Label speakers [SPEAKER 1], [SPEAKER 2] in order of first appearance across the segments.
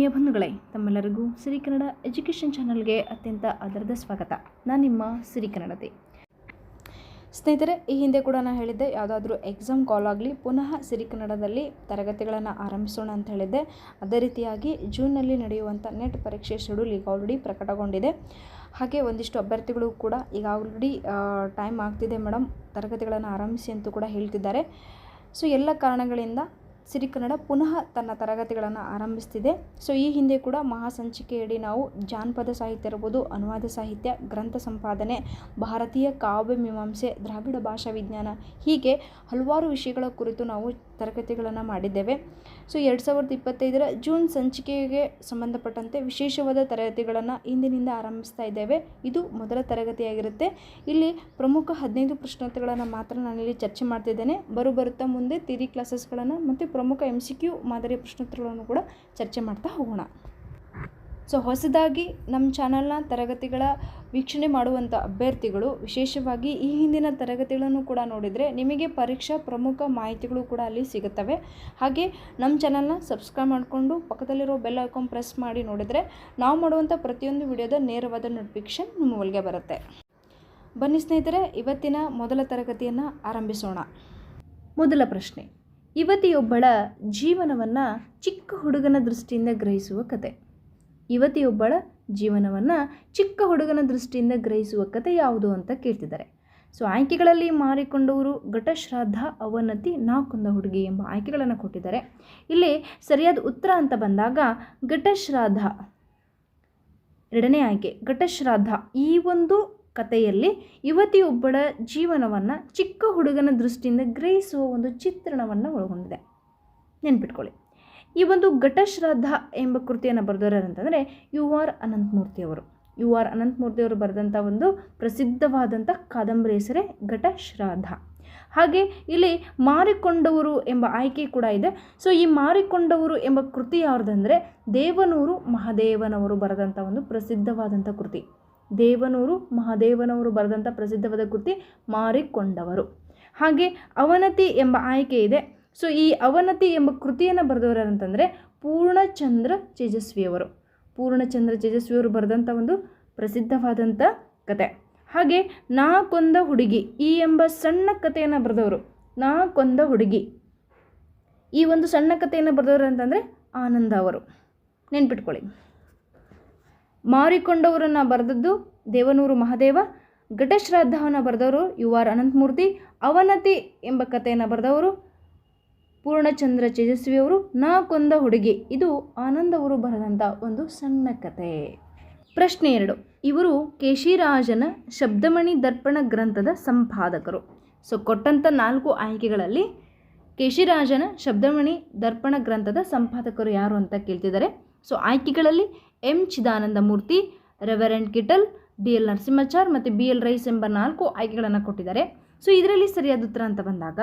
[SPEAKER 1] ಆತ್ಮೀಯ ಬಂಧುಗಳೇ, ತಮ್ಮೆಲ್ಲರಿಗೂ ಸಿರಿ ಕನ್ನಡ ಎಜುಕೇಷನ್ ಚಾನಲ್ಗೆ ಅತ್ಯಂತ ಆಧಾರದ ಸ್ವಾಗತ. ನಾನು ನಿಮ್ಮ ಸಿರಿ ಕನ್ನಡತೆ. ಸ್ನೇಹಿತರೆ, ಈ ಹಿಂದೆ ಕೂಡ ನಾನು ಹೇಳಿದ್ದೆ, ಯಾವುದಾದ್ರೂ ಎಕ್ಸಾಮ್ ಕಾಲ್ ಆಗಲಿ, ಪುನಃ ಸಿರಿ ಕನ್ನಡದಲ್ಲಿ ತರಗತಿಗಳನ್ನು ಆರಂಭಿಸೋಣ ಅಂತ ಹೇಳಿದ್ದೆ. ಅದೇ ರೀತಿಯಾಗಿ ಜೂನ್ನಲ್ಲಿ ನಡೆಯುವಂಥ ನೆಟ್ ಪರೀಕ್ಷೆ ಶೆಡ್ಯೂಲ್ ಈಗ ಆಲ್ರೆಡಿ ಪ್ರಕಟಗೊಂಡಿದೆ. ಹಾಗೆ ಒಂದಿಷ್ಟು ಅಭ್ಯರ್ಥಿಗಳು ಕೂಡ ಈಗ ಆಲ್ರೆಡಿ ಟೈಮ್ ಆಗ್ತಿದೆ ಮೇಡಮ್ ತರಗತಿಗಳನ್ನು ಆರಂಭಿಸಿ ಅಂತೂ ಕೂಡ ಹೇಳ್ತಿದ್ದಾರೆ. ಸೊ, ಎಲ್ಲ ಕಾರಣಗಳಿಂದ ಸಿರಿ ಕನ್ನಡ ಪುನಃ ತನ್ನ ತರಗತಿಗಳನ್ನು ಆರಂಭಿಸ್ತಿದೆ. ಸೊ, ಈ ಹಿಂದೆ ಕೂಡ ಮಹಾಸಂಚಿಕೆಯಡಿ ನಾವು ಜಾನಪದ ಸಾಹಿತ್ಯ ಇರ್ಬೋದು, ಅನುವಾದ ಸಾಹಿತ್ಯ, ಗ್ರಂಥ ಸಂಪಾದನೆ, ಭಾರತೀಯ ಕಾವ್ಯ ಮೀಮಾಂಸೆ, ದ್ರಾವಿಡ ಭಾಷಾ ವಿಜ್ಞಾನ ಹೀಗೆ ಹಲವಾರು ವಿಷಯಗಳ ಕುರಿತು ನಾವು ತರಗತಿಗಳನ್ನು ಮಾಡಿದ್ದೇವೆ. ಸೊ, ಎರಡು ಸಾವಿರದ ಇಪ್ಪತ್ತೈದರ ಜೂನ್ ಸಂಚಿಕೆಗೆ ಸಂಬಂಧಪಟ್ಟಂತೆ ವಿಶೇಷವಾದ ತರಗತಿಗಳನ್ನು ಇಂದಿನಿಂದ ಆರಂಭಿಸ್ತಾ ಇದ್ದೇವೆ. ಇದು ಮೊದಲ ತರಗತಿಯಾಗಿರುತ್ತೆ. ಇಲ್ಲಿ ಪ್ರಮುಖ ಹದಿನೈದು ಪ್ರಶ್ನೋತ್ತರಗಳನ್ನು ಮಾತ್ರ ನಾನಿಲ್ಲಿ ಚರ್ಚೆ ಮಾಡ್ತಿದ್ದೇನೆ. ಬರು ಬರುತ್ತಾ ಮುಂದೆ ತಿರಿ ಕ್ಲಾಸಸ್ಗಳನ್ನು ಮತ್ತು ಪ್ರಮುಖ ಎಂ ಸಿ ಕ್ಯೂ ಮಾದರಿಯ ಪ್ರಶ್ನೋತ್ತರಗಳನ್ನು ಕೂಡ ಚರ್ಚೆ ಮಾಡ್ತಾ ಹೋಗೋಣ. ಸೊ ಹೊಸದಾಗಿ ನಮ್ಮ ಚಾನಲ್ನ ತರಗತಿಗಳ ವೀಕ್ಷಣೆ ಮಾಡುವಂಥ ಅಭ್ಯರ್ಥಿಗಳು, ವಿಶೇಷವಾಗಿ ಈ ಹಿಂದಿನ ತರಗತಿಗಳನ್ನು ಕೂಡ ನೋಡಿದರೆ ನಿಮಗೆ ಪರೀಕ್ಷಾ ಪ್ರಮುಖ ಮಾಹಿತಿಗಳು ಕೂಡ ಅಲ್ಲಿ ಸಿಗುತ್ತವೆ. ಹಾಗೆ ನಮ್ಮ ಚಾನಲ್ನ ಸಬ್ಸ್ಕ್ರೈಬ್ ಮಾಡಿಕೊಂಡು ಪಕ್ಕದಲ್ಲಿರೋ ಬೆಲ್ ಐಕಾನ್ ಪ್ರೆಸ್ ಮಾಡಿ ನೋಡಿದರೆ ನಾವು ಮಾಡುವಂಥ ಪ್ರತಿಯೊಂದು ವಿಡಿಯೋದ ನೇರವಾದ ನೋಟಿಫಿಕೇಷನ್ ನಿಮ್ಮ ಒಳಗೆ ಬರುತ್ತೆ. ಬನ್ನಿ ಸ್ನೇಹಿತರೆ, ಇವತ್ತಿನ ಮೊದಲ ತರಗತಿಯನ್ನು ಆರಂಭಿಸೋಣ. ಮೊದಲ ಪ್ರಶ್ನೆ. ಯುವತಿಯೊಬ್ಬಳ ಜೀವನವನ್ನು ಚಿಕ್ಕ ಹುಡುಗನ ದೃಷ್ಟಿಯಿಂದ ಗ್ರಹಿಸುವ ಕತೆ. ಯುವತಿಯೊಬ್ಬಳ ಜೀವನವನ್ನು ಚಿಕ್ಕ ಹುಡುಗನ ದೃಷ್ಟಿಯಿಂದ ಗ್ರಹಿಸುವ ಕತೆ ಯಾವುದು ಅಂತ ಕೇಳ್ತಿದ್ದಾರೆ. ಸೊ ಆಯ್ಕೆಗಳಲ್ಲಿ ಮಾರಿಕೊಂಡವರು ಘಟಶ್ರಾದ್ದ ಅವನತಿ ನಾಕೊಂದ ಹುಡುಗಿ ಎಂಬ ಆಯ್ಕೆಗಳನ್ನು ಕೊಟ್ಟಿದ್ದಾರೆ. ಇಲ್ಲಿ ಸರಿಯಾದ ಉತ್ತರ ಅಂತ ಬಂದಾಗ ಘಟಶ್ರಾದ್ದ ಎರಡನೇ ಆಯ್ಕೆ. ಘಟಶ್ರಾದ್ದ ಈ ಒಂದು ಕಥೆಯಲ್ಲಿ ಯುವತಿಯೊಬ್ಬಳ ಜೀವನವನ್ನು ಚಿಕ್ಕ ಹುಡುಗನ ದೃಷ್ಟಿಯಿಂದ ಗ್ರಹಿಸುವ ಒಂದು ಚಿತ್ರಣವನ್ನು ಒಳಗೊಂಡಿದೆ. ನೆನ್ಪಿಟ್ಕೊಳ್ಳಿ. ಈ ಒಂದು ಘಟಶ್ರದ್ಧ ಎಂಬ ಕೃತಿಯನ್ನು ಬರೆದವರು ಅಂತಂದರೆ ಯು ಆರ್ ಅನಂತಮೂರ್ತಿಯವರು ಯು ಆರ್ ಅನಂತಮೂರ್ತಿಯವರು ಬರೆದಂಥ ಒಂದು ಪ್ರಸಿದ್ಧವಾದಂಥ ಕಾದಂಬರಿ ಹೆಸರೇ ಘಟಶ್ರಾದ್ಧ ಹಾಗೆ ಇಲ್ಲಿ ಮಾರಿಕೊಂಡವರು ಎಂಬ ಆಯ್ಕೆ ಕೂಡ ಇದೆ. ಸೊ ಈ ಮಾರಿಕೊಂಡವರು ಎಂಬ ಕೃತಿ ಯಾವುದಂದರೆ ದೇವನೂರು ಮಹಾದೇವನವರು ಬರೆದಂಥ ಒಂದು ಪ್ರಸಿದ್ಧವಾದಂಥ ಕೃತಿ. ದೇವನೂರು ಮಹಾದೇವನವರು ಬರೆದಂಥ ಪ್ರಸಿದ್ಧವಾದ ಕೃತಿ ಮಾರಿಕೊಂಡವರು. ಹಾಗೆ ಅವನತಿ ಎಂಬ ಆಯ್ಕೆ ಇದೆ. ಸೊ ಈ ಅವನತಿ ಎಂಬ ಕೃತಿಯನ್ನು ಬರೆದವರು ಅಂತಂದರೆ ಪೂರ್ಣಚಂದ್ರ ತೇಜಸ್ವಿಯವರು. ಪೂರ್ಣಚಂದ್ರ ತೇಜಸ್ವಿಯವರು ಬರೆದಂಥ ಒಂದು ಪ್ರಸಿದ್ಧವಾದಂಥ ಕತೆ. ಹಾಗೆ ನಾ ಕೊಂದ ಹುಡುಗಿ ಈ ಎಂಬ ಸಣ್ಣ ಕಥೆಯನ್ನು ಬರೆದವರು. ನಾ ಕೊಂದ ಹುಡುಗಿ. ಈ ಒಂದು ಸಣ್ಣ ಕಥೆಯನ್ನು ಬರೆದವರು ಅಂತಂದರೆ ಆನಂದ ಅವರು. ನೆನ್ಪಿಟ್ಕೊಳ್ಳಿ. ಮಾರಿಕೊಂಡವರನ್ನು ಬರೆದದ್ದು ದೇವನೂರು ಮಹಾದೇವ. ಘಟಶ್ರಾದ್ದವನ್ನು ಬರೆದವರು ಯು ಆರ್ ಅನಂತಮೂರ್ತಿ. ಅವನತಿ ಎಂಬ ಕಥೆಯನ್ನು ಬರೆದವರು ಪೂರ್ಣಚಂದ್ರ ತೇಜಸ್ವಿಯವರು ನಾ ಕೊಂದ ಹುಡುಗಿ. ಇದು ಆನಂದವರು ಬರೆದಂಥ ಒಂದು ಸಣ್ಣ ಕತೆ. ಪ್ರಶ್ನೆ ಎರಡು. ಇವರು ಕೇಶಿರಾಜನ ಶಬ್ದಮಣಿ ದರ್ಪಣ ಗ್ರಂಥದ ಸಂಪಾದಕರು. ಸೊ ಕೊಟ್ಟಂಥ ನಾಲ್ಕು ಆಯ್ಕೆಗಳಲ್ಲಿ ಕೇಶಿರಾಜನ ಶಬ್ದಮಣಿ ದರ್ಪಣ ಗ್ರಂಥದ ಸಂಪಾದಕರು ಯಾರು ಅಂತ ಕೇಳ್ತಿದ್ದಾರೆ. So, ಆಯ್ಕೆಗಳಲ್ಲಿ M Chidananda Murthy reverend Kittel, D L Narasimhachar ಮತ್ತು ಬಿ ಎಲ್ ರೈಸ್ ಎಂಬ ನಾಲ್ಕು ಆಯ್ಕೆಗಳನ್ನು ಕೊಟ್ಟಿದ್ದಾರೆ. ಸೊ, ಇದರಲ್ಲಿ ಸರಿಯಾದ ಉತ್ತರ ಅಂತ ಬಂದಾಗ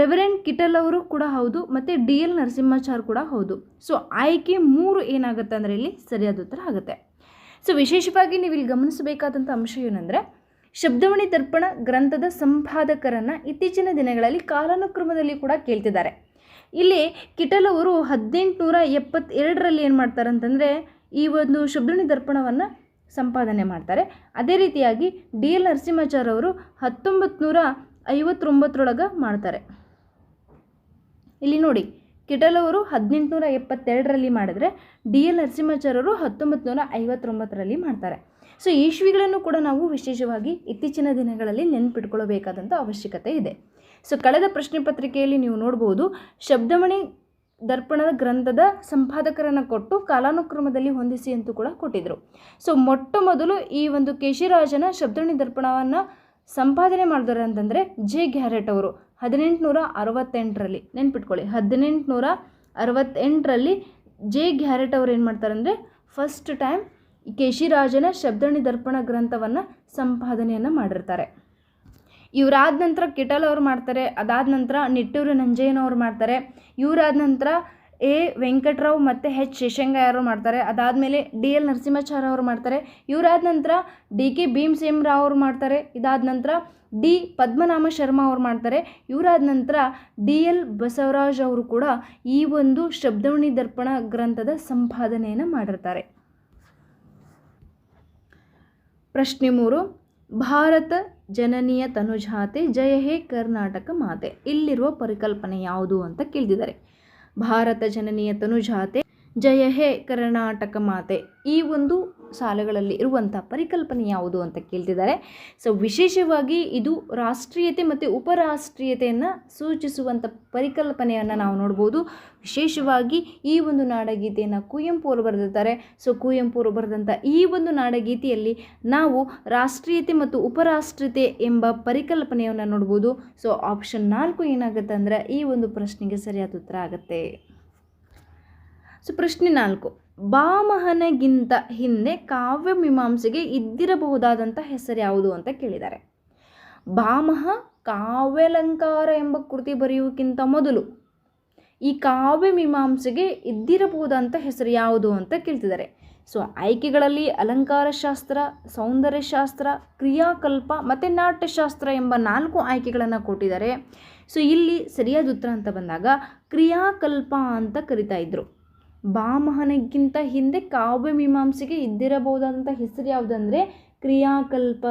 [SPEAKER 1] ರೆವರೆಂಟ್ ಕಿಟಲ್ ಅವರು ಕೂಡ ಹೌದು, ಮತ್ತು ಡಿ ಎಲ್ ನರಸಿಂಹಾಚಾರ್ ಕೂಡ ಹೌದು. ಸೊ ಆಯ್ಕೆ ಮೂರು ಏನಾಗುತ್ತೆ ಅಂದರೆ ಇಲ್ಲಿ ಸರಿಯಾದ ಉತ್ತರ ಆಗುತ್ತೆ. ಸೊ ವಿಶೇಷವಾಗಿ ನೀವು ಇಲ್ಲಿ ಗಮನಿಸಬೇಕಾದಂಥ ಅಂಶ ಏನಂದರೆ ಶಬ್ದಮಣಿ ದರ್ಪಣ ಗ್ರಂಥದ ಸಂಪಾದಕರನ್ನು ಇತ್ತೀಚಿನ ದಿನಗಳಲ್ಲಿ ಕಾಲಾನುಕ್ರಮದಲ್ಲಿ ಕೂಡ ಕೇಳ್ತಿದ್ದಾರೆ. ಇಲ್ಲಿ ಕಿಟಲ್ ಅವರು ಹದಿನೆಂಟುನೂರ ಎಪ್ಪತ್ತೆರಡರಲ್ಲಿ ಏನು ಮಾಡ್ತಾರೆ ಅಂತಂದರೆ, ಈ ಒಂದು ಶಬ್ದಮಣಿ ದರ್ಪಣವನ್ನು ಸಂಪಾದನೆ ಮಾಡ್ತಾರೆ. ಅದೇ ರೀತಿಯಾಗಿ ಡಿ ಎಲ್ ನರಸಿಂಹಾಚಾರ್ ಅವರು ಹತ್ತೊಂಬತ್ತು ನೂರ ಐವತ್ತೊಂಬತ್ತರೊಳಗೆ ಮಾಡ್ತಾರೆ. ಇಲ್ಲಿ ನೋಡಿ, ಕಿಟಲ್ ಅವರು ಹದಿನೆಂಟುನೂರ ಎಪ್ಪತ್ತೆರಡರಲ್ಲಿ ಮಾಡಿದ್ರೆ, ಡಿ ಎಲ್ ನರಸಿಂಹಾಚಾರ್ಯರು ಹತ್ತೊಂಬತ್ತು ನೂರ ಐವತ್ತೊಂಬತ್ತರಲ್ಲಿ ಮಾಡ್ತಾರೆ. ಸೊ ಈಶ್ವಿಗಳನ್ನು ಕೂಡ ನಾವು ವಿಶೇಷವಾಗಿ ಇತ್ತೀಚಿನ ದಿನಗಳಲ್ಲಿ ನೆನ್ಪಿಟ್ಕೊಳ್ಳಬೇಕಾದಂಥ ಅವಶ್ಯಕತೆ ಇದೆ. ಸೊ, ಕಳೆದ ಪ್ರಶ್ನೆ ಪತ್ರಿಕೆಯಲ್ಲಿ ನೀವು ನೋಡ್ಬೋದು, ಶಬ್ದಮಣಿ ದರ್ಪಣದ ಗ್ರಂಥದ ಸಂಪಾದಕರನ್ನು ಕೊಟ್ಟು ಕಾಲಾನುಕ್ರಮದಲ್ಲಿ ಹೊಂದಿಸಿ ಅಂತೂ ಕೂಡ ಕೊಟ್ಟಿದ್ದರು ಸೊ, ಮೊಟ್ಟ ಮೊದಲು ಈ ಒಂದು ಕೇಶಿರಾಜನ ಶಬ್ದಮಣಿ ದರ್ಪಣವನ್ನು ಸಂಪಾದನೆ ಮಾಡಿದವರು ಅಂತಂದರೆ ಜೆ ಗ್ಯಾರೆಟ್ ಅವರು. ಹದಿನೆಂಟುನೂರ ಅರವತ್ತೆಂಟರಲ್ಲಿ ನೆನ್ಪಿಟ್ಕೊಳ್ಳಿ. ಹದಿನೆಂಟುನೂರ ಅರವತ್ತೆಂಟರಲ್ಲಿ ಜೆ ಗ್ಯಾರೆಟ್ ಅವರು ಏನು ಮಾಡ್ತಾರೆ ಅಂದರೆ ಫಸ್ಟ್ ಟೈಮ್ ಕೇಶಿರಾಜನ ಶಬ್ದಣಿ ದರ್ಪಣ ಗ್ರಂಥವನ್ನು ಸಂಪಾದನೆಯನ್ನು ಮಾಡಿರ್ತಾರೆ. ಇವರಾದ ನಂತರ ಕಿಟಲ್ ಅವ್ರು ಮಾಡ್ತಾರೆ, ಅದಾದ ನಂತರ ನಿಟ್ಟೂರು ನಂಜಯ್ಯನವ್ರು ಮಾಡ್ತಾರೆ, ಇವರಾದ ನಂತರ ಎ ವೆಂಕಟರಾವ್ ಮತ್ತು ಹೆಚ್ ಶೇಷಂಗಯ್ಯ ಅವರು ಮಾಡ್ತಾರೆ? ಅದಾದಮೇಲೆ ಡಿ ಎಲ್ ನರಸಿಂಹಾಚಾರ್ಯ ಅವರು ಮಾಡ್ತಾರೆ. ಇವರಾದ ನಂತರ ಡಿ ಕೆ ಭೀಮಸೇನ್ ರಾವ್ ಅವರು ಮಾಡ್ತಾರೆ. ಇದಾದ ನಂತರ ಡಿ ಪದ್ಮನಾಮ ಶರ್ಮಾ ಅವರು ಮಾಡ್ತಾರೆ. ಇವರಾದ ನಂತರ ಡಿ ಎಲ್ ಬಸವರಾಜ್ ಅವರು ಕೂಡ ಈ ಒಂದು ಶಬ್ದವಣಿ ದರ್ಪಣ ಗ್ರಂಥದ ಸಂಪಾದನೆಯನ್ನು ಮಾಡಿರ್ತಾರೆ. ಪ್ರಶ್ನೆ ಮೂರು. ಭಾರತ ಜನನೀಯ ತನುಜಾತೆ, ಜಯ ಹೇ ಕರ್ನಾಟಕ ಮಾತೆ. ಇಲ್ಲಿರುವ ಪರಿಕಲ್ಪನೆ ಯಾವುದು ಅಂತ ಕೇಳಿದ್ದಾರೆ ಭಾರತ ಜನನೀಯ ತನುಜಾತೆ ಜಯ ಹೇ ಕರ್ನಾಟಕ ಮಾತೆ. ಈ ಒಂದು ಸಾಲುಗಳಲ್ಲಿ ಇರುವಂಥ ಪರಿಕಲ್ಪನೆ ಯಾವುದು ಅಂತ ಕೇಳ್ತಿದ್ದಾರೆ. ಸೊ ವಿಶೇಷವಾಗಿ ಇದು ರಾಷ್ಟ್ರೀಯತೆ ಮತ್ತು ಉಪರಾಷ್ಟ್ರೀಯತೆಯನ್ನು ಸೂಚಿಸುವಂಥ ಪರಿಕಲ್ಪನೆಯನ್ನು ನಾವು ನೋಡ್ಬೋದು. ವಿಶೇಷವಾಗಿ ಈ ಒಂದು ನಾಡಗೀತೆಯನ್ನು ಕುವೆಂಪು ಅವರು ಬರೆದಿದ್ದಾರೆ. ಸೊ ಕುವೆಂಪು ಅವರು ಬರೆದಂಥ ಈ ಒಂದು ನಾಡಗೀತೆಯಲ್ಲಿ ನಾವು ರಾಷ್ಟ್ರೀಯತೆ ಮತ್ತು ಉಪರಾಷ್ಟ್ರೀಯತೆ ಎಂಬ ಪರಿಕಲ್ಪನೆಯನ್ನು ನೋಡ್ಬೋದು. ಸೊ ಆಪ್ಷನ್ ನಾಲ್ಕು ಏನಾಗುತ್ತೆ ಅಂದರೆ ಈ ಒಂದು ಪ್ರಶ್ನೆಗೆ ಸರಿಯಾದ ಉತ್ತರ ಆಗುತ್ತೆ. ಸೊ ಪ್ರಶ್ನೆ ನಾಲ್ಕು. ಬಾಮಹನಿಗಿಂತ ಹಿಂದೆ ಕಾವ್ಯ ಮೀಮಾಂಸೆಗೆ ಇದ್ದಿರಬಹುದಾದಂಥ ಹೆಸರು ಯಾವುದು ಅಂತ ಕೇಳಿದ್ದಾರೆ. ಬಾಮಹ ಕಾವ್ಯಲಂಕಾರ ಎಂಬ ಕೃತಿ ಬರೆಯುವುದಕ್ಕಿಂತ ಮೊದಲು ಈ ಕಾವ್ಯ ಮೀಮಾಂಸೆಗೆ ಇದ್ದಿರಬಹುದಂಥ ಹೆಸರು ಯಾವುದು ಅಂತ ಕೇಳ್ತಿದ್ದಾರೆ. ಸೊ, ಆಯ್ಕೆಗಳಲ್ಲಿ ಅಲಂಕಾರಶಾಸ್ತ್ರ, ಸೌಂದರ್ಯಶಾಸ್ತ್ರ, ಕ್ರಿಯಾಕಲ್ಪ ಮತ್ತು ನಾಟ್ಯಶಾಸ್ತ್ರ ಎಂಬ ನಾಲ್ಕು ಆಯ್ಕೆಗಳನ್ನು ಕೊಟ್ಟಿದ್ದಾರೆ. ಸೊ, ಇಲ್ಲಿ ಸರಿಯಾದ ಉತ್ತರ ಅಂತ ಬಂದಾಗ ಕ್ರಿಯಾಕಲ್ಪ ಅಂತ ಕರಿತಾ ಇದ್ರು. ಬಾಮಹನಿಗಿಂತ ಹಿಂದೆ ಕಾವ್ಯ ಮೀಮಾಂಸೆಗೆ ಇದ್ದಿರಬಹುದಾದಂಥ ಹೆಸರು ಯಾವುದಂದರೆ ಕ್ರಿಯಾಕಲ್ಪ.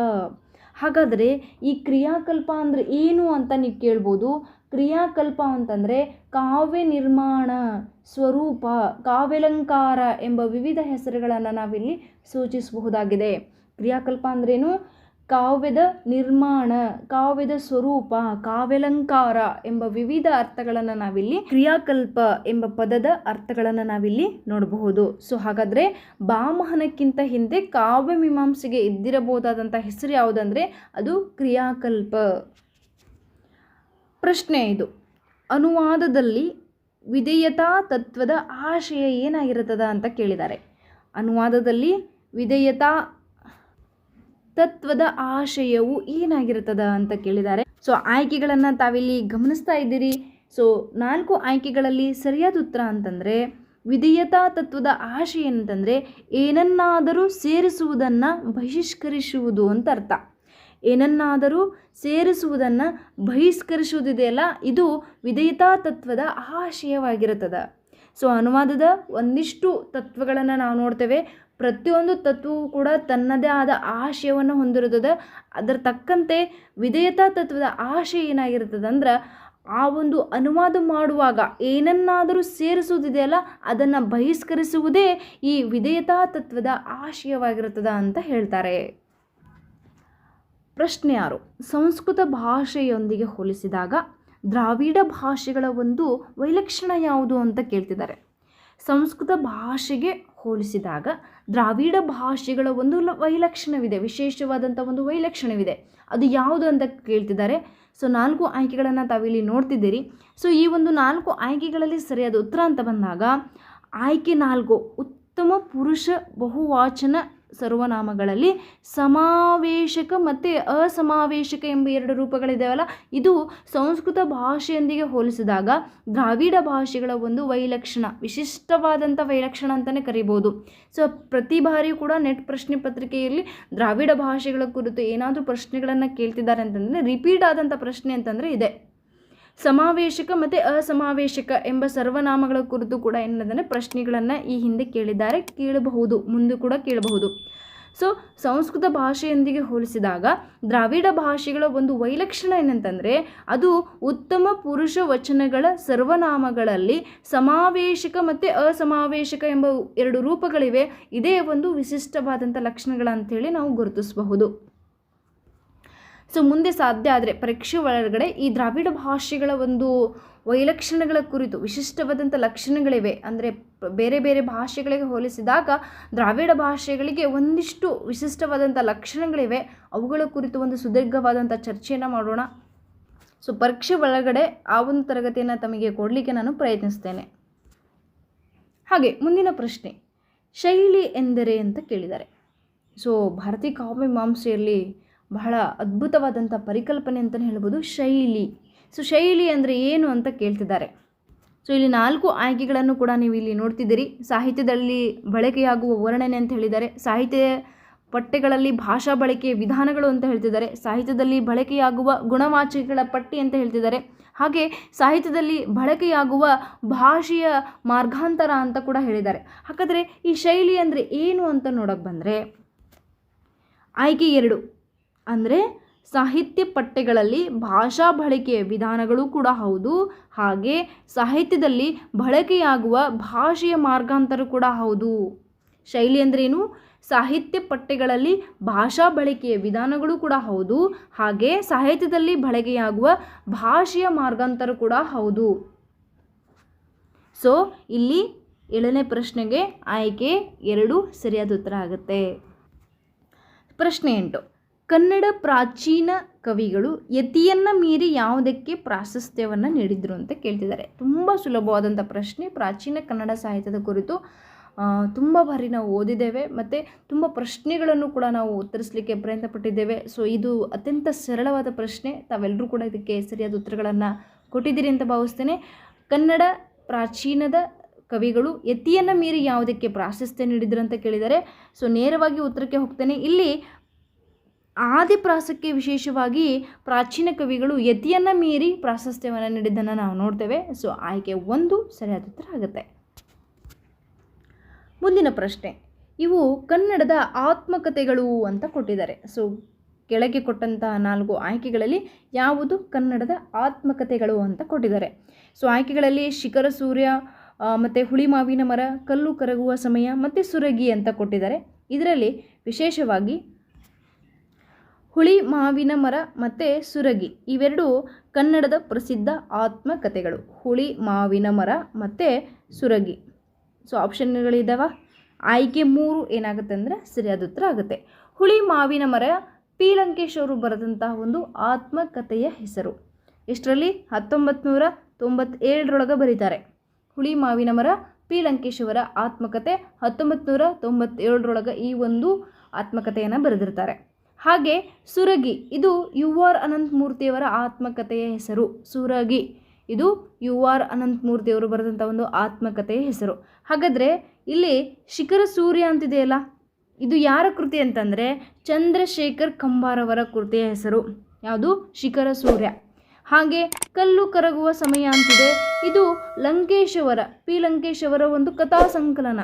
[SPEAKER 1] ಹಾಗಾದರೆ ಈ ಕ್ರಿಯಾಕಲ್ಪ ಅಂದರೆ ಏನು ಅಂತ ನೀವು ಕೇಳ್ಬೋದು? ಕ್ರಿಯಾಕಲ್ಪ ಅಂತಂದರೆ ಕಾವ್ಯ ನಿರ್ಮಾಣ ಸ್ವರೂಪ, ಕಾವ್ಯಲಂಕಾರ ಎಂಬ ವಿವಿಧ ಹೆಸರುಗಳನ್ನು ನಾವಿಲ್ಲಿ ಸೂಚಿಸಬಹುದಾಗಿದೆ. ಕ್ರಿಯಾಕಲ್ಪ ಅಂದ್ರೇನು? ಕಾವ್ಯದ ನಿರ್ಮಾಣ, ಕಾವ್ಯದ ಸ್ವರೂಪ, ಕಾವ್ಯಲಂಕಾರ ಎಂಬ ವಿವಿಧ ಅರ್ಥಗಳನ್ನು ನಾವಿಲ್ಲಿ ಕ್ರಿಯಾಕಲ್ಪ ಎಂಬ ಪದದ ಅರ್ಥಗಳನ್ನು ನಾವಿಲ್ಲಿ ನೋಡಬಹುದು. ಸೊ ಹಾಗಾದರೆ ಬಾಮಹನಕ್ಕಿಂತ ಹಿಂದೆ ಕಾವ್ಯ ಮೀಮಾಂಸೆಗೆ ಇದ್ದಿರಬಹುದಾದಂಥ ಹೆಸರು ಯಾವುದಂದರೆ ಅದು ಕ್ರಿಯಾಕಲ್ಪ. ಪ್ರಶ್ನೆ ಇದು, ಅನುವಾದದಲ್ಲಿ ವಿಧೇಯತಾ ತತ್ವದ ಆಶಯ ಏನಾಗಿರುತ್ತದೆ ಅಂತ ಕೇಳಿದ್ದಾರೆ. ಅನುವಾದದಲ್ಲಿ ವಿಧೇಯತಾ ತತ್ವದ ಆಶಯವು ಏನಾಗಿರ್ತದ ಅಂತ ಕೇಳಿದ್ದಾರೆ. ಸೊ ಆಯ್ಕೆಗಳನ್ನು ತಾವಿಲ್ಲಿ ಗಮನಿಸ್ತಾ ಇದ್ದೀರಿ. ಸೊ ನಾಲ್ಕು ಆಯ್ಕೆಗಳಲ್ಲಿ ಸರಿಯಾದ ಉತ್ತರ ಅಂತಂದರೆ, ವಿಧೇಯತಾ ತತ್ವದ ಆಶಯ ಅಂತಂದರೆ ಏನನ್ನಾದರೂ ಸೇರಿಸುವುದನ್ನು ಬಹಿಷ್ಕರಿಸುವುದು ಅಂತ ಅರ್ಥ. ಏನನ್ನಾದರೂ ಸೇರಿಸುವುದನ್ನು ಬಹಿಷ್ಕರಿಸುವುದಿದೆಯಲ್ಲ ಇದು ವಿಧೇಯತಾ ತತ್ವದ ಆಶಯವಾಗಿರುತ್ತದೆ. ಸೊ ಅನುವಾದದ ಒಂದಿಷ್ಟು ತತ್ವಗಳನ್ನು ನಾವು ನೋಡ್ತೇವೆ. ಪ್ರತಿಯೊಂದು ತತ್ವವು ಕೂಡ ತನ್ನದೇ ಆದ ಆಶಯವನ್ನು ಹೊಂದಿರುತ್ತದೆ. ಅದರ ತಕ್ಕಂತೆ ವಿಧೇಯತಾ ತತ್ವದ ಆಶಯ ಏನಾಗಿರ್ತದೆ ಅಂದ್ರೆ, ಆ ಒಂದು ಅನುವಾದ ಮಾಡುವಾಗ ಏನನ್ನಾದರೂ ಸೇರಿಸುವುದಿದೆಯಲ್ಲ, ಅದನ್ನು ಬಹಿಷ್ಕರಿಸುವುದೇ ಈ ವಿಧೇಯತಾ ತತ್ವದ ಆಶಯವಾಗಿರುತ್ತದೆ ಅಂತ ಹೇಳ್ತಾರೆ. ಪ್ರಶ್ನೆ ಯಾರು ಸಂಸ್ಕೃತ ಭಾಷೆಯೊಂದಿಗೆ ಹೋಲಿಸಿದಾಗ ದ್ರಾವಿಡ ಭಾಷೆಗಳ ಒಂದು ವೈಲಕ್ಷಣ ಯಾವುದು ಅಂತ ಕೇಳ್ತಿದ್ದಾರೆ. ಸಂಸ್ಕೃತ ಭಾಷೆಗೆ ಹೋಲಿಸಿದಾಗ ದ್ರಾವಿಡ ಭಾಷೆಗಳ ಒಂದು ವೈಲಕ್ಷಣವಿದೆ. ವಿಶೇಷವಾದಂಥ ಒಂದು ವೈಲಕ್ಷಣವಿದೆ. ಅದು ಯಾವುದು ಅಂತ ಕೇಳ್ತಿದ್ದಾರೆ. ಸೊ ನಾಲ್ಕು ಆಯ್ಕೆಗಳನ್ನು ತಾವಿಲ್ಲಿ ನೋಡ್ತಿದ್ದೀರಿ. ಸೊ ಈ ಒಂದು ನಾಲ್ಕು ಆಯ್ಕೆಗಳಲ್ಲಿ ಸರಿಯಾದ ಉತ್ತರ ಅಂತ ಬಂದಾಗ, ಆಯ್ಕೆ ನಾಲ್ಕು, ಉತ್ತಮ ಪುರುಷ ಬಹುವಾಚನ ಸರ್ವನಾಮಗಳಲ್ಲಿ ಸಮಾವೇಶಕ ಮತ್ತು ಅಸಮಾವೇಶಕ ಎಂಬ ಎರಡು ರೂಪಗಳಿದ್ದಾವಲ್ಲ, ಇದು ಸಂಸ್ಕೃತ ಭಾಷೆಯೊಂದಿಗೆ ಹೋಲಿಸಿದಾಗ ದ್ರಾವಿಡ ಭಾಷೆಗಳ ಒಂದು ವೈಲಕ್ಷಣ, ವಿಶಿಷ್ಟವಾದಂಥ ವೈಲಕ್ಷಣ ಅಂತಲೇ ಕರಿಬೋದು. ಸೊ ಪ್ರತಿ ಬಾರಿಯೂ ಕೂಡ ನೆಟ್ ಪ್ರಶ್ನೆ ಪತ್ರಿಕೆಯಲ್ಲಿ ದ್ರಾವಿಡ ಭಾಷೆಗಳ ಕುರಿತು ಏನಾದರೂ ಪ್ರಶ್ನೆಗಳನ್ನು ಕೇಳ್ತಿದ್ದಾರೆ ಅಂತಂದರೆ ರಿಪೀಟ್ ಆದಂಥ ಪ್ರಶ್ನೆ ಅಂತಂದರೆ ಇದೆ. ಸಮಾವೇಶಕ ಮತ್ತು ಅಸಮಾವೇಶಕ ಎಂಬ ಸರ್ವನಾಮಗಳ ಕುರಿತು ಕೂಡ ಏನದನ್ನು ಪ್ರಶ್ನೆಗಳನ್ನು ಈ ಹಿಂದೆ ಕೇಳಿದ್ದಾರೆ, ಕೇಳಬಹುದು, ಮುಂದೆ ಕೂಡ ಕೇಳಬಹುದು. ಸೊ ಸಂಸ್ಕೃತ ಭಾಷೆಯೊಂದಿಗೆ ಹೋಲಿಸಿದಾಗ ದ್ರಾವಿಡ ಭಾಷೆಗಳ ಒಂದು ವೈಲಕ್ಷಣ ಏನಂತಂದರೆ ಅದು ಉತ್ತಮ ಪುರುಷ ವಚನಗಳ ಸರ್ವನಾಮಗಳಲ್ಲಿ ಸಮಾವೇಶಕ ಮತ್ತು ಅಸಮಾವೇಶಕ ಎಂಬ ಎರಡು ರೂಪಗಳಿವೆ. ಇದೇ ಒಂದು ವಿಶಿಷ್ಟವಾದಂಥ ಲಕ್ಷಣಗಳಂಥೇಳಿ ನಾವು ಗುರುತಿಸಬಹುದು. ಸೊ ಮುಂದೆ ಸಾಧ್ಯ ಆದರೆ ಪರೀಕ್ಷೆ ಒಳಗಡೆ ಈ ದ್ರಾವಿಡ ಭಾಷೆಗಳ ಒಂದು ವೈಲಕ್ಷಣಗಳ ಕುರಿತು ವಿಶಿಷ್ಟವಾದಂಥ ಲಕ್ಷಣಗಳಿವೆ. ಅಂದರೆ ಬೇರೆ ಬೇರೆ ಭಾಷೆಗಳಿಗೆ ಹೋಲಿಸಿದಾಗ ದ್ರಾವಿಡ ಭಾಷೆಗಳಿಗೆ ಒಂದಿಷ್ಟು ವಿಶಿಷ್ಟವಾದಂಥ ಲಕ್ಷಣಗಳಿವೆ. ಅವುಗಳ ಕುರಿತು ಒಂದು ಸುದೀರ್ಘವಾದಂಥ ಚರ್ಚೆಯನ್ನು ಮಾಡೋಣ. ಸೊ ಪರೀಕ್ಷೆ ಒಳಗಡೆ ಆ ಒಂದು ತರಗತಿಯನ್ನು ತಮಗೆ ಕೊಡಲಿಕ್ಕೆ ನಾನು ಪ್ರಯತ್ನಿಸ್ತೇನೆ. ಹಾಗೆ ಮುಂದಿನ ಪ್ರಶ್ನೆ, ಶೈಲಿ ಎಂದರೆ ಅಂತ ಕೇಳಿದ್ದಾರೆ. ಸೊ ಭಾರತೀಯ ಕಾವ್ಯ ಮೀಮಾಂಸೆಯಲ್ಲಿ ಬಹಳ ಅದ್ಭುತವಾದಂಥ ಪರಿಕಲ್ಪನೆ ಅಂತಲೇ ಹೇಳ್ಬೋದು, ಶೈಲಿ. ಸೊ, ಶೈಲಿ ಅಂದರೆ ಏನು ಅಂತ ಕೇಳ್ತಿದ್ದಾರೆ. ಸೊ, ಇಲ್ಲಿ ನಾಲ್ಕು ಆಯ್ಕೆಗಳನ್ನು ಕೂಡ ನೀವು ಇಲ್ಲಿ ನೋಡ್ತಿದ್ದೀರಿ. ಸಾಹಿತ್ಯದಲ್ಲಿ ಬಳಕೆಯಾಗುವ ವರ್ಣನೆ ಅಂತ ಹೇಳಿದ್ದಾರೆ. ಸಾಹಿತ್ಯ ಪಠ್ಯಗಳಲ್ಲಿ ಭಾಷಾ ಬಳಕೆಯ ವಿಧಾನಗಳು ಅಂತ ಹೇಳ್ತಿದ್ದಾರೆ. ಸಾಹಿತ್ಯದಲ್ಲಿ ಬಳಕೆಯಾಗುವ ಗುಣವಾಚಕಗಳ ಪಟ್ಟಿ ಅಂತ ಹೇಳ್ತಿದ್ದಾರೆ. ಹಾಗೆ ಸಾಹಿತ್ಯದಲ್ಲಿ ಬಳಕೆಯಾಗುವ ಭಾಷೆಯ ಮಾರ್ಗಾಂತರ ಅಂತ ಕೂಡ ಹೇಳಿದ್ದಾರೆ. ಹಾಗಾದರೆ ಈ ಶೈಲಿ ಅಂದರೆ ಏನು ಅಂತ ನೋಡೋಕೆ ಬಂದರೆ, ಆಯ್ಕೆ ಎರಡು. ಅಂದರೆ ಸಾಹಿತ್ಯ ಪಠ್ಯಗಳಲ್ಲಿ ಭಾಷಾ ಬಳಕೆಯ ವಿಧಾನಗಳು ಕೂಡ ಹೌದು. ಹಾಗೆ ಸಾಹಿತ್ಯದಲ್ಲಿ ಬಳಕೆಯಾಗುವ ಭಾಷೆಯ ಮಾರ್ಗಾಂತರ ಕೂಡ ಹೌದು. ಶೈಲಿ ಅಂದ್ರೇನು? ಸಾಹಿತ್ಯ ಪಠ್ಯಗಳಲ್ಲಿ ಭಾಷಾ ಬಳಕೆಯ ವಿಧಾನಗಳು ಕೂಡ ಹೌದು. ಹಾಗೆ ಸಾಹಿತ್ಯದಲ್ಲಿ ಬಳಕೆಯಾಗುವ ಭಾಷೆಯ ಮಾರ್ಗಾಂತರ ಕೂಡ ಹೌದು. ಸೊ ಇಲ್ಲಿ ಏಳನೇ ಪ್ರಶ್ನೆಗೆ ಆಯ್ಕೆ ಎರಡು ಸರಿಯಾದ ಉತ್ತರ ಆಗುತ್ತೆ. ಪ್ರಶ್ನೆ ಎಂಟು. ಕನ್ನಡ ಪ್ರಾಚೀನ ಕವಿಗಳು ಯತಿಯನ್ನು ಮೀರಿ ಯಾವುದಕ್ಕೆ ಪ್ರಾಶಸ್ತ್ಯವನ್ನು ನೀಡಿದರು ಅಂತ ಕೇಳ್ತಿದ್ದಾರೆ. ತುಂಬ ಸುಲಭವಾದಂಥ ಪ್ರಶ್ನೆ. ಪ್ರಾಚೀನ ಕನ್ನಡ ಸಾಹಿತ್ಯದ ಕುರಿತು ತುಂಬ ಬಾರಿ ನಾವು ಓದಿದ್ದೇವೆ ಮತ್ತು ತುಂಬ ಪ್ರಶ್ನೆಗಳನ್ನು ಕೂಡ ನಾವು ಉತ್ತರಿಸಲಿಕ್ಕೆ ಪ್ರಯತ್ನ ಪಟ್ಟಿದ್ದೇವೆ. ಸೊ, ಇದು ಅತ್ಯಂತ ಸರಳವಾದ ಪ್ರಶ್ನೆ. ತಾವೆಲ್ಲರೂ ಕೂಡ ಇದಕ್ಕೆ ಸರಿಯಾದ ಉತ್ತರಗಳನ್ನು ಕೊಟ್ಟಿದ್ದೀರಿ ಅಂತ ಭಾವಿಸ್ತೇನೆ. ಕನ್ನಡ ಪ್ರಾಚೀನದ ಕವಿಗಳು ಯತಿಯನ್ನು ಮೀರಿ ಯಾವುದಕ್ಕೆ ಪ್ರಾಶಸ್ತ್ಯ ನೀಡಿದ್ರು ಅಂತ ಕೇಳಿದ್ದಾರೆ. ಸೊ, ನೇರವಾಗಿ ಉತ್ತರಕ್ಕೆ ಹೋಗ್ತೇನೆ. ಇಲ್ಲಿ ಆದಿಪ್ರಾಸಕ್ಕೆ ವಿಶೇಷವಾಗಿ ಪ್ರಾಚೀನ ಕವಿಗಳು ಯತಿಯನ್ನು ಮೀರಿ ಪ್ರಾಶಸ್ತ್ಯವನ್ನು ನೀಡಿದ್ದನ್ನು ನಾವು ನೋಡ್ತೇವೆ. ಸೊ ಆಯ್ಕೆ ಒಂದು ಸರಿಯಾದ ಉತ್ತರ ಆಗುತ್ತೆ. ಮುಂದಿನ ಪ್ರಶ್ನೆ. ಇವು ಕನ್ನಡದ ಆತ್ಮಕತೆಗಳು ಅಂತ ಕೊಟ್ಟಿದ್ದಾರೆ. ಸೊ ಕೆಳಗೆ ಕೊಟ್ಟಂತಹ ನಾಲ್ಕು ಆಯ್ಕೆಗಳಲ್ಲಿ ಯಾವುದು ಕನ್ನಡದ ಆತ್ಮಕತೆಗಳು ಅಂತ ಕೊಟ್ಟಿದ್ದಾರೆ. ಸೊ ಆಯ್ಕೆಗಳಲ್ಲಿ ಶಿಖರ ಸೂರ್ಯ ಮತ್ತು ಹುಳಿ ಮಾವಿನ ಮರ, ಕಲ್ಲು ಕರಗುವ ಸಮಯ, ಮತ್ತು ಸುರಗಿ ಅಂತ ಕೊಟ್ಟಿದ್ದಾರೆ. ಇದರಲ್ಲಿ ವಿಶೇಷವಾಗಿ ಹುಳಿ, ಮಾವಿನ ಮರ ಮತ್ತು ಸುರಗಿ ಇವೆರಡು ಕನ್ನಡದ ಪ್ರಸಿದ್ಧ ಆತ್ಮಕಥೆಗಳು. ಹುಳಿ, ಮಾವಿನ ಮರ ಮತ್ತು ಸುರಗಿ. ಸೊ ಆಪ್ಷನ್ಗಳಿದ್ದಾವ ಆಯ್ಕೆ ಮೂರು ಏನಾಗುತ್ತೆ ಅಂದರೆ ಸರಿಯಾದ ಉತ್ತರ ಆಗುತ್ತೆ. ಹುಳಿ, ಮಾವಿನ ಮರ, ಪಿ. ಲಂಕೇಶ್ ಅವರು ಬರೆದಂತಹ ಒಂದು ಆತ್ಮಕಥೆಯ ಹೆಸರು. ಇಷ್ಟರಲ್ಲಿ ಹತ್ತೊಂಬತ್ತು ನೂರ ತೊಂಬತ್ತೇಳರೊಳಗೆ ಬರೀತಾರೆ. ಹುಳಿ, ಮಾವಿನ ಮರ, ಪಿ. ಲಂಕೇಶ್ ಅವರ ಆತ್ಮಕಥೆ ಹತ್ತೊಂಬತ್ತು ನೂರ ತೊಂಬತ್ತೇಳರೊಳಗೆ ಈ ಒಂದು ಆತ್ಮಕಥೆಯನ್ನು ಬರೆದಿರ್ತಾರೆ. ಹಾಗೆ ಸುರಗಿ, ಇದು ಯು ಆರ್ ಅನಂತಮೂರ್ತಿಯವರ ಆತ್ಮಕಥೆಯ ಹೆಸರು. ಸುರಗಿ, ಇದು ಯು ಆರ್ ಅನಂತಮೂರ್ತಿಯವರು ಬರೆದಂಥ ಒಂದು ಆತ್ಮಕಥೆಯ ಹೆಸರು. ಹಾಗಾದರೆ ಇಲ್ಲಿ ಶಿಖರ ಸೂರ್ಯ ಅಂತಿದೆಯಲ್ಲ, ಇದು ಯಾರ ಕೃತಿ ಅಂತಂದರೆ ಚಂದ್ರಶೇಖರ್ ಕಂಬಾರವರ ಕೃತಿಯ ಹೆಸರು. ಯಾವುದು? ಶಿಖರ ಸೂರ್ಯ. ಹಾಗೆ ಕಲ್ಲು ಕರಗುವ ಸಮಯ ಅಂತಿದೆ, ಇದು ಲಂಕೇಶವರ ಪಿ ಲಂಕೇಶವರ ಒಂದು ಕಥಾ ಸಂಕಲನ.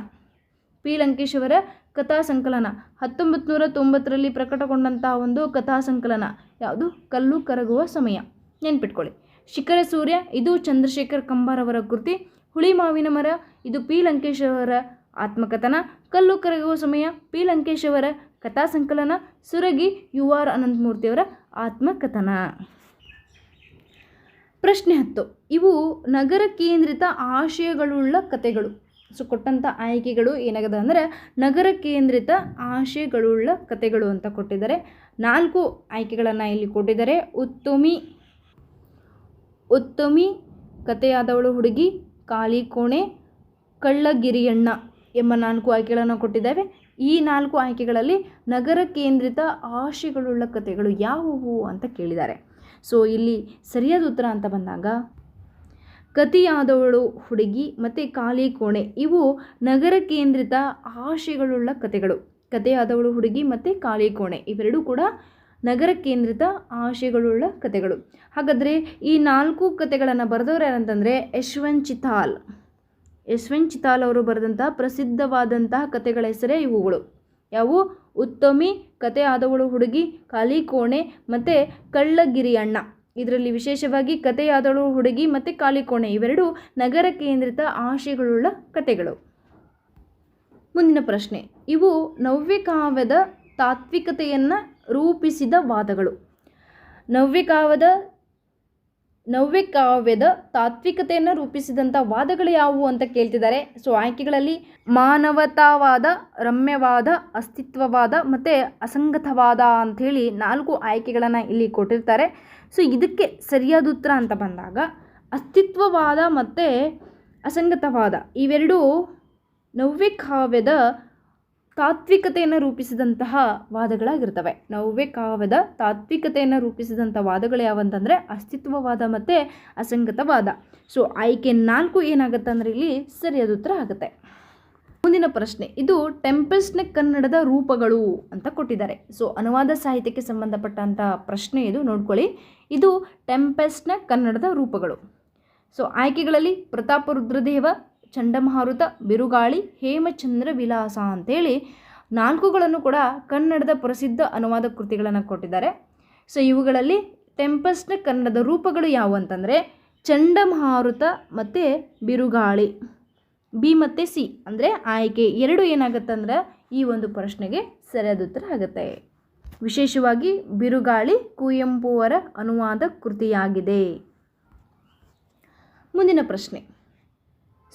[SPEAKER 1] ಪಿ ಲಂಕೇಶವರ ಕಥಾ ಸಂಕಲನ ಹತ್ತೊಂಬತ್ತು ನೂರ ತೊಂಬತ್ತರಲ್ಲಿ ಪ್ರಕಟಗೊಂಡಂತಹ ಒಂದು ಕಥಾ ಸಂಕಲನ ಯಾವುದು? ಕಲ್ಲು ಕರಗುವ ಸಮಯ. ನೆನ್ಪಿಟ್ಕೊಳ್ಳಿ. ಶಿಖರ ಸೂರ್ಯ, ಇದು ಚಂದ್ರಶೇಖರ್ ಕಂಬಾರವರ ಕೃತಿ. ಹುಳಿ ಮಾವಿನ ಮರ, ಇದು ಪಿ ಲಂಕೇಶ್ ಅವರ ಆತ್ಮಕಥನ. ಕಲ್ಲು ಕರಗುವ ಸಮಯ, ಪಿ ಲಂಕೇಶ್ ಅವರ ಕಥಾ ಸಂಕಲನ ಸುರಗಿ ಯು ಆರ್ ಅನಂತಮೂರ್ತಿಯವರ ಆತ್ಮಕಥನ. ಪ್ರಶ್ನೆ ಹತ್ತು. ಇವು ನಗರ ಕೇಂದ್ರಿತ ಆಶಯಗಳುಳ್ಳ ಕಥೆಗಳು. ಸೊ ಕೊಟ್ಟಂಥ ಆಯ್ಕೆಗಳು ಏನಾಗದ ಅಂದರೆ ನಗರ ಕೇಂದ್ರಿತ ಆಶಯಗಳುಳ್ಳ ಕಥೆಗಳು ಅಂತ ಕೊಟ್ಟಿದ್ದಾರೆ. ನಾಲ್ಕು ಆಯ್ಕೆಗಳನ್ನು ಇಲ್ಲಿ ಕೊಟ್ಟಿದ್ದಾರೆ. ಉತ್ತಮಿ ಉತ್ತಮಿ ಕತೆಯಾದವಳು ಹುಡುಗಿ ಕಾಲಿ ಕೋಣೆ ಕಳ್ಳಗಿರಿಯಣ್ಣ ಎಂಬ ನಾಲ್ಕು ಆಯ್ಕೆಗಳನ್ನು ಕೊಟ್ಟಿದ್ದಾವೆ. ಈ ನಾಲ್ಕು ಆಯ್ಕೆಗಳಲ್ಲಿ ನಗರ ಕೇಂದ್ರಿತ ಆಶಯಗಳುಳ್ಳ ಕಥೆಗಳು ಯಾವುವು ಅಂತ ಕೇಳಿದ್ದಾರೆ. ಸೊ ಇಲ್ಲಿ ಸರಿಯಾದ ಉತ್ತರ ಅಂತ ಬಂದಾಗ ಕತಿಯಾದವಳು ಹುಡುಗಿ ಮತ್ತು ಖಾಲಿ ಕೋಣೆ. ಇವು ನಗರ ಕೇಂದ್ರಿತ ಆಶೆಗಳುಳ್ಳ ಕಥೆಗಳು. ಕಥೆಯಾದವಳು ಹುಡುಗಿ ಮತ್ತು ಖಾಲಿ ಕೋಣೆ. ಇವೆರಡೂ ಕೂಡ ನಗರ ಕೇಂದ್ರಿತ ಆಶೆಗಳುಳ್ಳ ಕಥೆಗಳು. ಹಾಗಾದರೆ ಈ ನಾಲ್ಕು ಕಥೆಗಳನ್ನು ಬರೆದವರು ಯಾರಂತಂದರೆ ಯಶವಂತ್ ಚಿತಾಲ್ ಯಶವಂತ್ ಚಿತಾಲ್ ಅವರು ಬರೆದಂತಹ ಪ್ರಸಿದ್ಧವಾದಂತಹ ಕಥೆಗಳ ಹೆಸರೇ ಇವುಗಳು. ಯಾವುವು? ಉತ್ತಮಿ ಕತೆ ಆದವಳು ಹುಡುಗಿ ಖಾಲಿ ಕೋಣೆ ಮತ್ತು ಕಳ್ಳಗಿರಿ ಅಣ್ಣ ಇದರಲ್ಲಿ ವಿಶೇಷವಾಗಿ ಕಥೆಯಾದಳು, ಹುಡುಗಿ ಮತ್ತು ಕಾಲಿಕೋಣೆ ಇವೆರಡು ನಗರ ಕೇಂದ್ರಿತ ಆಶಯಗಳುಳ್ಳ ಕಥೆಗಳು. ಮುಂದಿನ ಪ್ರಶ್ನೆ. ಇವು ನವ್ಯಕಾವ್ಯದ ತಾತ್ವಿಕತೆಯನ್ನು ರೂಪಿಸಿದ ವಾದಗಳು. ನವ್ಯಕಾವ್ಯದ ನವ್ಯಕಾವ್ಯದ ತಾತ್ವಿಕತೆಯನ್ನು ರೂಪಿಸಿದಂಥ ವಾದಗಳು ಯಾವುವು ಅಂತ ಕೇಳ್ತಿದ್ದಾರೆ. ಸೊ ಆಯ್ಕೆಗಳಲ್ಲಿ ಮಾನವತಾವಾದ, ರಮ್ಯವಾದ, ಅಸ್ತಿತ್ವವಾದ ಮತ್ತು ಅಸಂಗತವಾದ ಅಂಥೇಳಿ ನಾಲ್ಕು ಆಯ್ಕೆಗಳನ್ನು ಇಲ್ಲಿ ಕೊಟ್ಟಿರ್ತಾರೆ. ಸೊ ಇದಕ್ಕೆ ಸರಿಯಾದ ಉತ್ತರ ಅಂತ ಬಂದಾಗ ಅಸ್ತಿತ್ವವಾದ ಮತ್ತು ಅಸಂಗತವಾದ ಇವೆರಡೂ ನವ್ಯಕಾವ್ಯದ ತಾತ್ವಿಕತೆಯನ್ನು ರೂಪಿಸಿದಂತಹ ವಾದಗಳಾಗಿರ್ತವೆ. ನವ್ಯ ಕಾವ್ಯದ ತಾತ್ವಿಕತೆಯನ್ನು ರೂಪಿಸಿದಂಥ ವಾದಗಳು ಯಾವಂತಂದರೆ ಅಸ್ತಿತ್ವವಾದ ಮತ್ತು ಅಸಂಗತವಾದ. ಸೊ ಆಯ್ಕೆ ನಾಲ್ಕು ಏನಾಗುತ್ತೆ ಅಂದರೆ ಇಲ್ಲಿ ಸರಿಯಾದ ಉತ್ತರ ಆಗುತ್ತೆ. ಮುಂದಿನ ಪ್ರಶ್ನೆ, ಇದು ಟೆಂಪಲ್ಸ್ನ ಕನ್ನಡದ ರೂಪಗಳು ಅಂತ ಕೊಟ್ಟಿದ್ದಾರೆ. ಸೊ ಅನುವಾದ ಸಾಹಿತ್ಯಕ್ಕೆ ಸಂಬಂಧಪಟ್ಟಂಥ ಪ್ರಶ್ನೆ ಇದು, ನೋಡ್ಕೊಳ್ಳಿ. ಇದು ಟೆಂಪಲ್ಸ್ನ ಕನ್ನಡದ ರೂಪಗಳು. ಸೊ ಆಯ್ಕೆಗಳಲ್ಲಿ ಪ್ರತಾಪ ರುದ್ರದೇವ ಚಂಡಮಹಾರುತ ಬಿರುಗಾಳಿ, ಹೇಮಚಂದ್ರ ವಿಲಾಸ ಅಂತೇಳಿ ನಾಲ್ಕುಗಳನ್ನು ಕೂಡ ಕನ್ನಡದ ಪ್ರಸಿದ್ಧ ಅನುವಾದ ಕೃತಿಗಳನ್ನು ಕೊಟ್ಟಿದ್ದಾರೆ. ಸೊ ಇವುಗಳಲ್ಲಿ ಟೆಂಪಸ್ನ ಕನ್ನಡದ ರೂಪಗಳು ಯಾವುವು ಅಂತಂದರೆ ಚಂಡಮಾರುತ ಮತ್ತು ಬಿರುಗಾಳಿ, ಬಿ ಮತ್ತು ಸಿ ಅಂದರೆ ಆಯ್ಕೆ ಎರಡು ಏನಾಗುತ್ತೆ ಅಂದ್ರೆ ಈ ಒಂದು ಪ್ರಶ್ನೆಗೆ ಸರಿಯಾದ ಉತ್ತರ ಆಗುತ್ತೆ. ವಿಶೇಷವಾಗಿ ಬಿರುಗಾಳಿ ಕುವೆಂಪುವರ ಅನುವಾದ ಕೃತಿಯಾಗಿದೆ. ಮುಂದಿನ ಪ್ರಶ್ನೆ.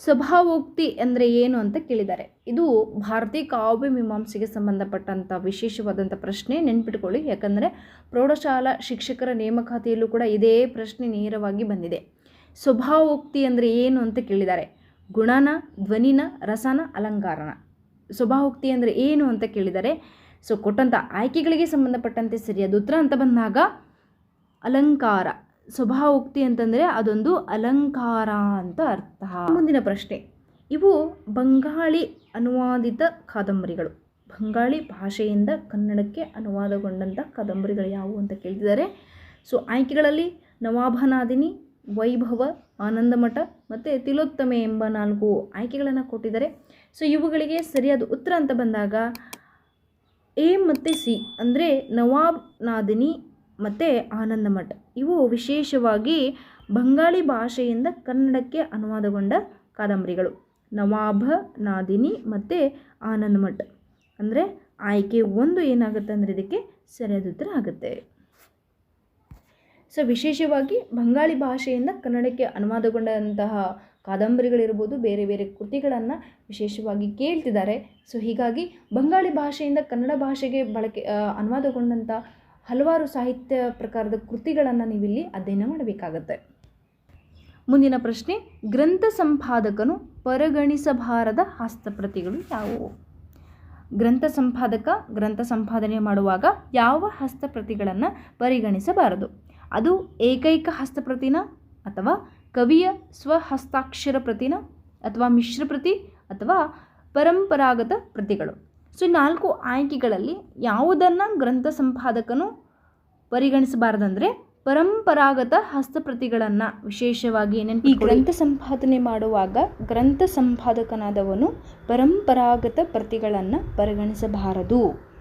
[SPEAKER 1] ಸ್ವಭಾವೋಕ್ತಿ ಅಂದರೆ ಏನು ಅಂತ ಕೇಳಿದ್ದಾರೆ. ಇದು ಭಾರತೀಯ ಕಾವ್ಯ ಮೀಮಾಂಸೆಗೆ ಸಂಬಂಧಪಟ್ಟಂಥ ವಿಶೇಷವಾದಂಥ ಪ್ರಶ್ನೆ ನೆನ್ಪಿಟ್ಕೊಳ್ಳಿ. ಯಾಕಂದರೆ ಪ್ರೌಢಶಾಲಾ ಶಿಕ್ಷಕರ ನೇಮಕಾತಿಯಲ್ಲೂ ಕೂಡ ಇದೇ ಪ್ರಶ್ನೆ ನೇರವಾಗಿ ಬಂದಿದೆ. ಸ್ವಭಾವೋಕ್ತಿ ಅಂದರೆ ಏನು ಅಂತ ಕೇಳಿದ್ದಾರೆ. ಗುಣನ, ಧ್ವನಿನ, ರಸನ, ಅಲಂಕಾರನ. ಸ್ವಭಾವೋಕ್ತಿ ಅಂದರೆ ಏನು ಅಂತ ಕೇಳಿದ್ದಾರೆ. ಸೊ ಕೊಟ್ಟಂಥ ಆಯ್ಕೆಗಳಿಗೆ ಸಂಬಂಧಪಟ್ಟಂತೆ ಸರಿಯಾದ ಉತ್ತರ ಅಂತ ಬಂದಾಗ ಅಲಂಕಾರ. ಸ್ವಭಾವೋಕ್ತಿ ಅಂತಂದರೆ ಅದೊಂದು ಅಲಂಕಾರ ಅಂತ ಅರ್ಥ. ಮುಂದಿನ ಪ್ರಶ್ನೆ. ಇವು ಬಂಗಾಳಿ ಅನುವಾದಿತ ಕಾದಂಬರಿಗಳು. ಬಂಗಾಳಿ ಭಾಷೆಯಿಂದ ಕನ್ನಡಕ್ಕೆ ಅನುವಾದಗೊಂಡಂಥ ಕಾದಂಬರಿಗಳು ಯಾವುವು ಅಂತ ಕೇಳ್ತಿದ್ದಾರೆ. ಸೊ, ಆಯ್ಕೆಗಳಲ್ಲಿ ನವಾಭನಾದಿನಿ ವೈಭವ, ಆನಂದಮಠ ಮತ್ತು ತಿಲೋತ್ತಮೆ ಎಂಬ ನಾಲ್ಕು ಆಯ್ಕೆಗಳನ್ನು ಕೊಟ್ಟಿದ್ದಾರೆ. ಸೊ, ಇವುಗಳಿಗೆ ಸರಿಯಾದ ಉತ್ತರ ಅಂತ ಬಂದಾಗ ಎ ಮತ್ತು ಸಿ ಅಂದರೆ ನವಾಬ್ ನಾದಿನಿ ಮತ್ತು ಆನಂದ ಮಠ ಇವು ವಿಶೇಷವಾಗಿ ಬಂಗಾಳಿ ಭಾಷೆಯಿಂದ ಕನ್ನಡಕ್ಕೆ ಅನುವಾದಗೊಂಡ ಕಾದಂಬರಿಗಳು. ನವಾಬ ನಾದಿನಿ ಮತ್ತು ಆನಂದ ಮಠ ಅಂದರೆ ಆಯ್ಕೆ ಒಂದು ಏನಾಗುತ್ತೆ ಅಂದರೆ ಇದಕ್ಕೆ ಸರಿಯಾದ ಉತ್ತರ ಆಗುತ್ತೆ. ಸೊ ವಿಶೇಷವಾಗಿ ಬಂಗಾಳಿ ಭಾಷೆಯಿಂದ ಕನ್ನಡಕ್ಕೆ ಅನುವಾದಗೊಂಡಂತಹ ಕಾದಂಬರಿಗಳಿರ್ಬೋದು, ಬೇರೆ ಬೇರೆ ಕೃತಿಗಳನ್ನು ವಿಶೇಷವಾಗಿ ಕೇಳ್ತಿದ್ದಾರೆ. ಸೊ ಹೀಗಾಗಿ ಬಂಗಾಳಿ ಭಾಷೆಯಿಂದ ಕನ್ನಡ ಭಾಷೆಗೆ ಬಳಕೆ ಅನುವಾದಗೊಂಡಂಥ ಹಲವಾರು ಸಾಹಿತ್ಯ ಪ್ರಕಾರದ ಕೃತಿಗಳನ್ನು ನೀವಿಲ್ಲಿ ಅಧ್ಯಯನ ಮಾಡಬೇಕಾಗತ್ತೆ. ಮುಂದಿನ ಪ್ರಶ್ನೆ, ಗ್ರಂಥ ಸಂಪಾದಕನು ಪರಿಗಣಿಸಬಾರದ ಹಸ್ತಪ್ರತಿಗಳು ಯಾವುವು? ಗ್ರಂಥ ಸಂಪಾದಕ ಗ್ರಂಥ ಸಂಪಾದನೆ ಮಾಡುವಾಗ ಯಾವ ಹಸ್ತಪ್ರತಿಗಳನ್ನು ಪರಿಗಣಿಸಬಾರದು? ಅದು ಏಕೈಕ ಹಸ್ತಪ್ರತಿನ ಅಥವಾ ಕವಿಯ ಸ್ವಹಸ್ತಾಕ್ಷರ ಪ್ರತಿನ ಅಥವಾ ಮಿಶ್ರ ಪ್ರತಿ ಅಥವಾ ಪರಂಪರಾಗತ ಪ್ರತಿಗಳು? ಸೊ ನಾಲ್ಕು ಆಯ್ಕೆಗಳಲ್ಲಿ ಯಾವುದನ್ನು ಗ್ರಂಥ ಸಂಪಾದಕನು ಪರಿಗಣಿಸಬಾರ್ದಂದರೆ ಪರಂಪರಾಗತ ಹಸ್ತಪ್ರತಿಗಳನ್ನು ವಿಶೇಷವಾಗಿ ಏನೇನು ಈ ಗ್ರಂಥ ಸಂಪಾದನೆ ಮಾಡುವಾಗ ಗ್ರಂಥ ಸಂಪಾದಕನಾದವನು ಪರಂಪರಾಗತ ಪ್ರತಿಗಳನ್ನು ಪರಿಗಣಿಸಬಾರದು.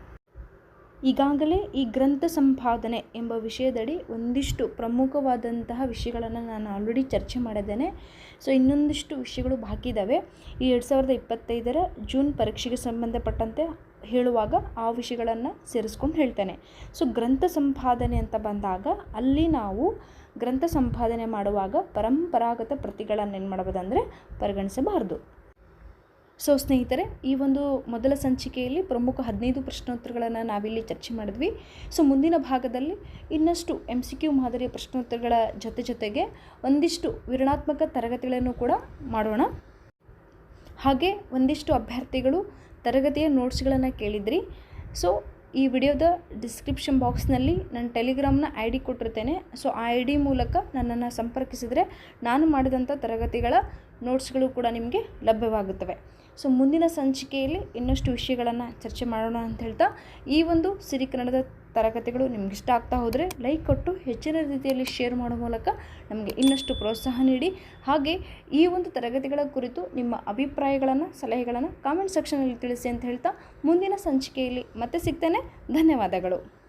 [SPEAKER 1] ಈಗಾಗಲೇ ಈ ಗ್ರಂಥ ಸಂಪಾದನೆ ಎಂಬ ವಿಷಯದಡಿ ಒಂದಿಷ್ಟು ಪ್ರಮುಖವಾದಂತಹ ವಿಷಯಗಳನ್ನು ನಾನು ಆಲ್ರೆಡಿ ಚರ್ಚೆ ಮಾಡಿದ್ದೇನೆ. ಸೊ ಇನ್ನೊಂದಿಷ್ಟು ವಿಷಯಗಳು ಬಾಕಿ ಇದ್ದಾವೆ ಈ ಎರಡು ಸಾವಿರದ ಇಪ್ಪತ್ತೈದರ ಜೂನ್ ಪರೀಕ್ಷೆಗೆ ಸಂಬಂಧಪಟ್ಟಂತೆ ಹೇಳುವಾಗ ಆ ವಿಷಯಗಳನ್ನು ಸೇರಿಸ್ಕೊಂಡು ಹೇಳ್ತೇನೆ. ಸೊ ಗ್ರಂಥ ಸಂಪಾದನೆ ಅಂತ ಬಂದಾಗ ಅಲ್ಲಿ ನಾವು ಗ್ರಂಥ ಸಂಪಾದನೆ ಮಾಡುವಾಗ ಪರಂಪರಾಗತ ಪ್ರತಿಗಳನ್ನು ಏನು ಮಾಡಬಹುದಂದರೆ ಪರಿಗಣಿಸಬಾರದು. ಸೊ ಸ್ನೇಹಿತರೆ, ಈ ಒಂದು ಮೊದಲ ಸಂಚಿಕೆಯಲ್ಲಿ ಪ್ರಮುಖ ಹದಿನೈದು ಪ್ರಶ್ನೋತ್ತರಗಳನ್ನು ನಾವಿಲ್ಲಿ ಚರ್ಚೆ ಮಾಡಿದ್ವಿ. ಸೊ ಮುಂದಿನ ಭಾಗದಲ್ಲಿ ಇನ್ನಷ್ಟು ಎಂ ಸಿ ಕ್ಯೂ ಮಾದರಿಯ ಪ್ರಶ್ನೋತ್ತರಗಳ ಜೊತೆ ಜೊತೆಗೆ ಒಂದಿಷ್ಟು ವಿವರಣಾತ್ಮಕ ತರಗತಿಗಳನ್ನು ಕೂಡ ಮಾಡೋಣ. ಹಾಗೆ ಒಂದಿಷ್ಟು ಅಭ್ಯರ್ಥಿಗಳು ತರಗತಿಯ ನೋಟ್ಸ್ಗಳನ್ನು ಕೇಳಿದ್ರಿ. ಸೊ ಈ ವಿಡಿಯೋದ ಡಿಸ್ಕ್ರಿಪ್ಷನ್ ಬಾಕ್ಸ್ನಲ್ಲಿ ನನ್ನ ಟೆಲಿಗ್ರಾಮ್ನ ಐ ಡಿ ಕೊಟ್ಟಿರ್ತೇನೆ. ಸೊ ಆ ಐ ಡಿ ಮೂಲಕ ನನ್ನನ್ನು ಸಂಪರ್ಕಿಸಿದರೆ ನಾನು ಮಾಡಿದಂಥ ತರಗತಿಗಳ ನೋಟ್ಸ್ಗಳು ಕೂಡ ನಿಮಗೆ ಲಭ್ಯವಾಗುತ್ತವೆ. ಸೊ ಮುಂದಿನ ಸಂಚಿಕೆಯಲ್ಲಿ ಇನ್ನಷ್ಟು ವಿಷಯಗಳನ್ನು ಚರ್ಚೆ ಮಾಡೋಣ ಅಂತ ಹೇಳ್ತಾ ಈ ಒಂದು ಸಿರಿ ಕನ್ನಡದ ತರಗತಿಗಳು ನಿಮ್ಗೆ ಇಷ್ಟ ಆಗ್ತಾ ಹೋದರೆ ಲೈಕ್ ಕೊಟ್ಟು ಹೆಚ್ಚಿನ ರೀತಿಯಲ್ಲಿ ಶೇರ್ ಮಾಡೋ ಮೂಲಕ ನಮಗೆ ಇನ್ನಷ್ಟು ಪ್ರೋತ್ಸಾಹ ನೀಡಿ. ಹಾಗೆ ಈ ಒಂದು ತರಗತಿಗಳ ಕುರಿತು ನಿಮ್ಮ ಅಭಿಪ್ರಾಯಗಳನ್ನು, ಸಲಹೆಗಳನ್ನು ಕಾಮೆಂಟ್ ಸೆಕ್ಷನಲ್ಲಿ ತಿಳಿಸಿ ಅಂತ ಹೇಳ್ತಾ ಮುಂದಿನ ಸಂಚಿಕೆಯಲ್ಲಿ ಮತ್ತೆ ಸಿಗ್ತೇನೆ. ಧನ್ಯವಾದಗಳು.